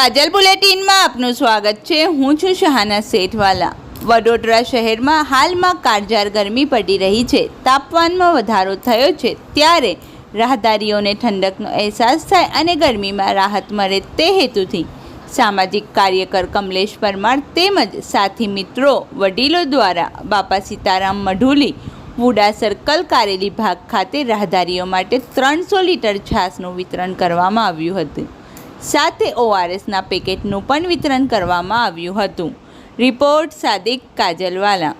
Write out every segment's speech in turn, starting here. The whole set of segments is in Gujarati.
કાજલ બુલેટિનમાં આપનું સ્વાગત છે. હું છું શહાના શેઠવાલા. વડોદરા શહેરમાં હાલમાં કાળઝાળ ગરમી પડી રહી છે. તાપમાનમાં વધારો થયો છે. ત્યારે રાહદારીઓને ઠંડકનો અહેસાસ થાય અને ગરમીમાં રાહત મળે તે હેતુથી સામાજિક કાર્યકર કમલેશ પરમાર તેમજ સાથી મિત્રો વડીલો દ્વારા બાપા સીતારામ મઢુલી, વુડા સર્કલ કારેલી ભાગ ખાતે રાહદારીઓ માટે ત્રણસો લીટર છાસનું વિતરણ કરવામાં આવ્યું હતું. સાથે ઓઆરએસના પેકેટનું પણ વિતરણ કરવામાં આવ્યું હતું. રિપોર્ટ સાદિક કાજલવાલા.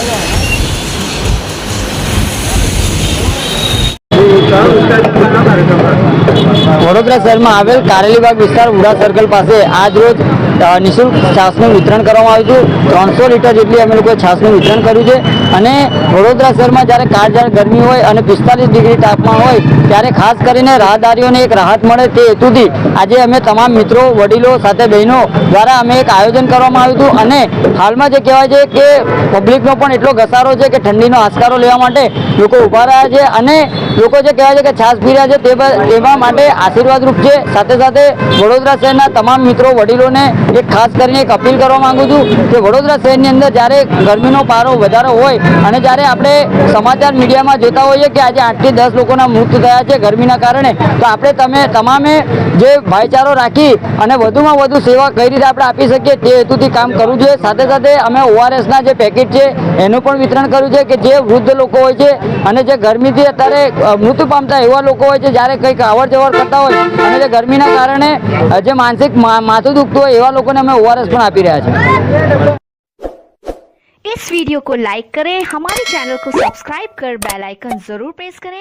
Tá, tá, વડોદરા શહેરમાં આવેલ કારેલીબાગ વિસ્તાર ઉડા સર્કલ પાસે આજ રોજ નિઃશુલ્ક છાસનું વિતરણ કરવામાં આવ્યું હતું. ત્રણસો લીટર જેટલી અમે લોકોએ છાસનું વિતરણ કર્યું છે. અને વડોદરા શહેરમાં જ્યારે કાળઝાળ ગરમી હોય અને પિસ્તાલીસ ડિગ્રી તાપમાન હોય, ત્યારે ખાસ કરીને રાહદારીઓને એક રાહત મળે તે હેતુથી આજે અમે તમામ મિત્રો, વડીલો સાથે બહેનો દ્વારા અમે એક આયોજન કરવામાં આવ્યું હતું. અને હાલમાં જે કહેવાય છે કે પબ્લિકનો પણ એટલો ઘસારો છે કે ઠંડીનો આસકારો લેવા માટે લોકો ઊભા રહ્યા છે. અને લોકો જે કહેવાય છે કે છાસ પી રહ્યા છે તે એવા માટે માટે આશીર્વાદરૂપ છે. સાથે સાથે વડોદરા શહેરના તમામ મિત્રો, વડીલોને એક ખાસ કરીને એક અપીલ કરવા માંગુ છું કે વડોદરા શહેરની અંદર જ્યારે ગરમીનો પારો વધારો હોય અને જ્યારે આપણે સમાચાર મીડિયામાં જોતા હોઈએ કે આજે આઠથી દસ લોકોના મૃત્યુ થયા છે ગરમીના કારણે, તો આપણે તમે તમામે જે ભાઈચારો રાખી અને વધુમાં વધુ સેવા કઈ રીતે આપણે આપી શકીએ તે હેતુથી કામ કરવું જોઈએ. સાથે સાથે અમે ઓઆરએસના જે પેકેટ છે, એનું પણ વિતરણ કર્યું છે કે જે વૃદ્ધ લોકો હોય છે અને જે ગરમીથી અત્યારે મૃત્યુ પામતા એવા લોકો હોય છે, જ્યારે કંઈક અવર જવર કરતા હોય અને જે ગરમીના કારણે અ, જે માનસિક મા- માથું દુખતું હોય એવા લોકોને અમે ઓઆરએસ પણ આપી રહ્યા છીએ इस वीडियो को लाइक करें हमारे चैनल को सब्सक्राइब कर बेल आइकन जरूर प्रेस करें